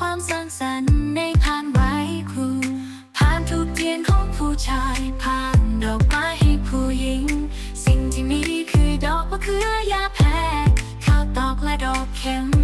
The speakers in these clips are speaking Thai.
ความสร้างสรรค์ในผ่านไหว้ครู ผ่านทุกเทียนของผู้ชาย ผ่านดอกไม้ให้ผู้หญิง สิ่งที่มีคือดอกมะเขือยาแพรข้าวตอกและดอกเข็ม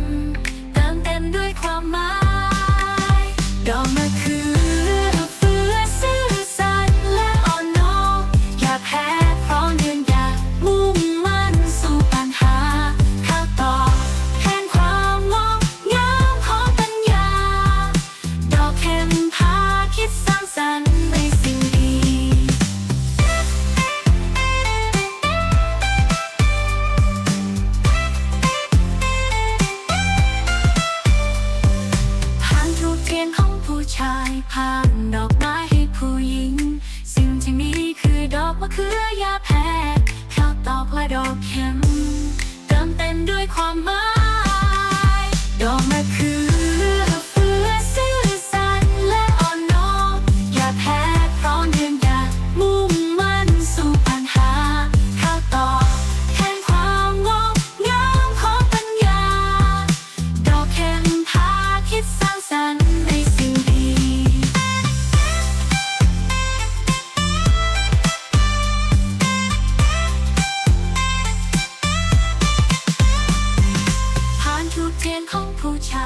พายผ่านดอกไม้ให้ผู้หญิง สิ่งที่มีคือดอกมะเขือยาแพรกข้าวตอกและดอกเข็ม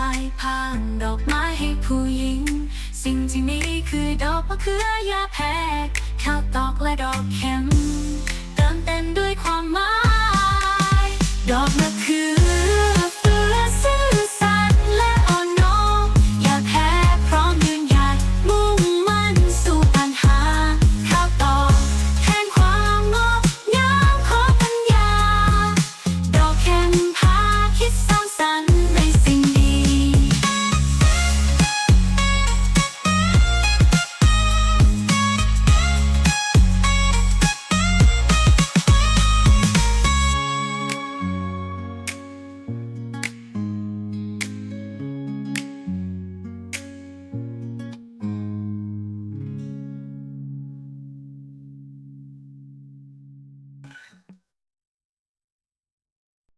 ายพางดอกไม้ให้ผู้หญิง สิ่งที่มีคือดอกมะเขือยาแพกข้าวตอกและดอกเข็มเติมเต็มด้วยความหมาย ดอกมะ